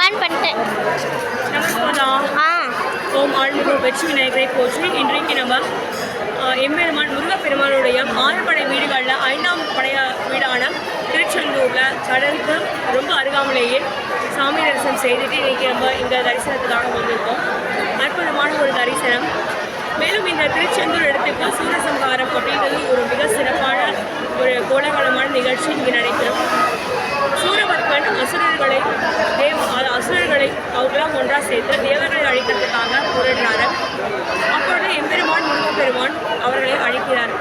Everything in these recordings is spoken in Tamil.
ஆன் பண்ணிட்டேன் நமஸ்காரம் ஆ. ஓம் ஆழ்மிகு வெற்றி விநாயகரை போற்றி இன்றைக்கு நம்ம எம்பெருமான் முருகப்பெருமானுடைய ஆறுபடை வீடுகளில் ஐந்தாம் படைய வீடான திருச்செந்தூரில் கடலுக்கு ரொம்ப அருகாமலேயே சாமி தரிசனம் செய்துட்டு இன்றைக்கி நம்ம இந்த தரிசனத்துக்காக வந்திருக்கோம். அற்புதமான ஒரு தரிசனம். மேலும் இந்த திருச்செந்தூர் இடத்துக்கு சூரசம்ஹாரம் அப்படின்றது ஒரு மிக சிறப்பான ஒரு கோலாகலமான நிகழ்ச்சி இங்கே நடைபெறும். தேவர்களை அவர்களாம் ஒன்றாக சேர்த்து தேவர்களை அழிக்கிறதுக்காக போரிடுறாரு. அப்பொழுது எம்பெருமான் முருகப்பெருமான் அவர்களை அழிக்கிறார்.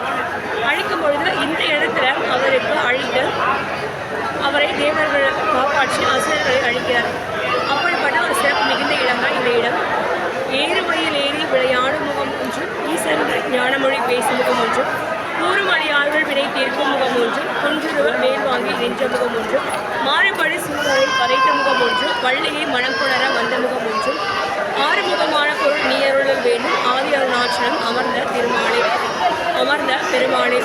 அழிக்கும் பொழுது இந்த இடத்துல அவருக்கு அழித்து அவரை தேவர்களை காப்பாற்றி அசுரர்களை அழிக்கிறார். அப்படிப்பட்ட ஒரு சிறப்பு மிகுந்த இடம்தான் இந்த இடம். ஏறுமையில் ஏறி விளையாடும் முகம் ஒன்றும் ஈசன் ஞானமொழி பேசும் முகம் ஒன்றும் கூறுமறியாளர்கள் வினை தீர்க்கும் முகம் ஒன்றும் குன்றுருவ மேல் வாங்கி நின்ற முகம் ஒன்றும் கரைத்த ஒன்றும் வள்ளியை மனம் புணர வந்த முகம் ஒன்றும் ஆறுமுகமான பொருள் நீயருளல் வேண்டும். ஆதி அருணாச்சலம் அமர்ந்த திருமாலை அமர்ந்த பெருமாளே.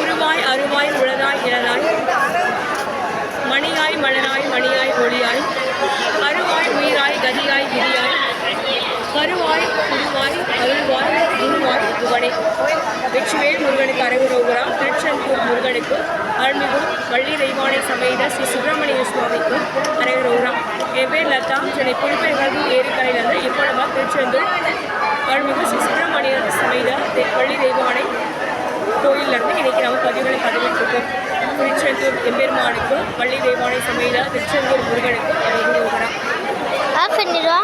உருவாய் அருவாய் உளதாய் இளதாய். மணியாய் மலராய் மணியாய் ஒளியாய். அருவாய் உயிராய் கதியாய் கிரியாய். கருவாய் குருவாய் அருள்வாய் குருவாய் புகழே. வெற்றிவேல் முருகனுக்கு அரகுரோகரா திருச்செந்தூர் முருகனுக்கு வள்ளி தெய்வானை சமைத ஸ்ரீ சுப்பிரமணிய சுவாமிக்கு அனைவரும் என் பேர் லதா சென்னை புதுப்பேர்கள் ஏரிக்கரையிலிருந்து இப்போ நம்ம திருச்செந்தூர்? அருள்மிகு ஸ்ரீ சுப்பிரமணிய சமைத தெ- வள்ளி தெய்வானை கோயிலிருந்து இன்னைக்கு நம்ம பதிவுகளை பதிவிட்டிருக்கோம். திருச்செந்தூர் எம்பெருமானுக்கு வள்ளி தெய்வானை சமைத திருச்செந்தூர் முருகனுக்கு அரகுரோகரா ஆஃப் பண்ணிடுவா